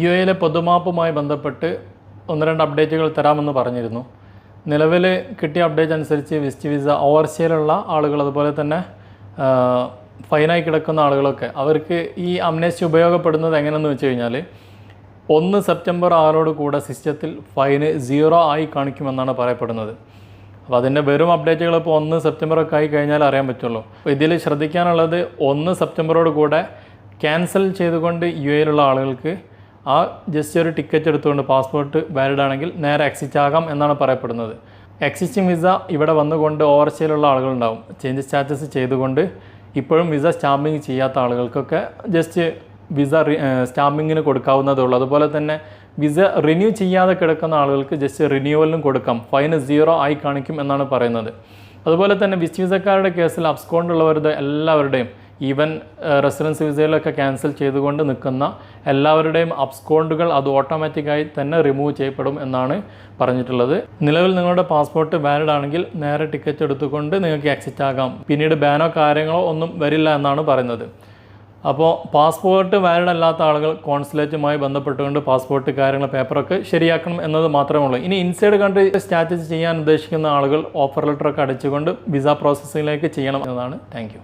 U എയിലെ പൊതുമാപ്പുമായി ബന്ധപ്പെട്ട് ഒന്ന് രണ്ട് അപ്ഡേറ്റുകൾ തരാമെന്ന് പറഞ്ഞിരുന്നു. നിലവിൽ കിട്ടിയ അപ്ഡേറ്റ് അനുസരിച്ച് വിസ്റ്റ് വിസ ഓവർസിയയിലുള്ള ആളുകൾ അതുപോലെ തന്നെ ഫൈനായി കിടക്കുന്ന ആളുകളൊക്കെ. അവർക്ക് ഈ അംനേസ്റ്റി ഉപയോഗപ്പെടുന്നത് എങ്ങനെയെന്ന് വെച്ച് കഴിഞ്ഞാൽ ഒന്ന് സെപ്റ്റംബർ ആറോട് കൂടെ സിസ്റ്റത്തിൽ ഫൈന് സീറോ ആയി കാണിക്കുമെന്നാണ് പറയപ്പെടുന്നത്. അപ്പോൾ അതിന്റെ വെറും അപ്ഡേറ്റുകൾ ഇപ്പോൾ ഒന്ന് സെപ്റ്റംബർ ഒക്കെ ആയി കഴിഞ്ഞാൽ അറിയാൻ പറ്റുള്ളൂ. ഇതിൽ ശ്രദ്ധിക്കാനുള്ളത് ഒന്ന് സെപ്റ്റംബറോട് കൂടെ ക്യാൻസൽ ചെയ്തുകൊണ്ട് യു എയിലുള്ള ആളുകൾക്ക് ആ ജസ്റ്റ് ഒരു ടിക്കറ്റ് എടുത്തുകൊണ്ട് പാസ്പോർട്ട് വാലിഡ് ആണെങ്കിൽ നേരെ എക്സിറ്റ് ആകാം എന്നാണ് പറയപ്പെടുന്നത്. എക്സിസ്റ്റിംഗ് വിസ ഇവിടെ വന്നുകൊണ്ട് ഓവർസീലുള്ള ആളുകളുണ്ടാവും. ചേഞ്ച് സ്റ്റാറ്റസ് ചെയ്തുകൊണ്ട് ഇപ്പോഴും വിസ സ്റ്റാമ്പിങ് ചെയ്യാത്ത ആളുകൾക്കൊക്കെ ജസ്റ്റ് വിസ സ്റ്റാമ്പിങ്ങിന് കൊടുക്കാവുന്നതേ ഉള്ളൂ അതുപോലെ തന്നെ വിസ റിന്യൂ ചെയ്യാതെ കിടക്കുന്ന ആളുകൾക്ക് ജസ്റ്റ് റിന്യൂവലിനും കൊടുക്കാം. ഫൈന് സീറോ ആയി കാണിക്കും എന്നാണ് പറയുന്നത്. അതുപോലെ തന്നെ വിസ് വിസക്കാരുടെ കേസിൽ അബ്സ്കോണ്ടുള്ളവരുടെ എല്ലാവരുടെയും ഈവൻ റെസിഡൻസ് വിസയിലൊക്കെ ക്യാൻസൽ ചെയ്തുകൊണ്ട് നിൽക്കുന്ന എല്ലാവരുടെയും അപ്സ്കോണ്ടുകൾ അത് ഓട്ടോമാറ്റിക്കായി തന്നെ റിമൂവ് ചെയ്യപ്പെടും എന്നാണ് പറഞ്ഞിട്ടുള്ളത്. നിലവിൽ നിങ്ങളുടെ പാസ്പോർട്ട് വാലിഡ് ആണെങ്കിൽ നേരെ ടിക്കറ്റ് എടുത്തുകൊണ്ട് നിങ്ങൾക്ക് എക്സിറ്റ് ആകാം. പിന്നീട് ബാനോ കാര്യങ്ങളോ ഒന്നും വരില്ല എന്നാണ് പറയുന്നത്. അപ്പോൾ പാസ്പോർട്ട് വാലിഡ് അല്ലാത്ത ആളുകൾ കോൺസുലേറ്റുമായി ബന്ധപ്പെട്ടുകൊണ്ട് പാസ്പോർട്ട് കാര്യങ്ങൾ പേപ്പറൊക്കെ ശരിയാക്കണം എന്നത് മാത്രമേ ഉള്ളൂ. ഇനി ഇൻസൈഡ് കൺട്രി സ്റ്റാറ്റസ് ചെയ്യാൻ ഉദ്ദേശിക്കുന്ന ആളുകൾ ഓഫർ ലെറ്ററൊക്കെ അടിച്ചുകൊണ്ട് വിസ പ്രോസസ്സിങ്ങിലേക്ക് ചെയ്യണം എന്നതാണ്. താങ്ക്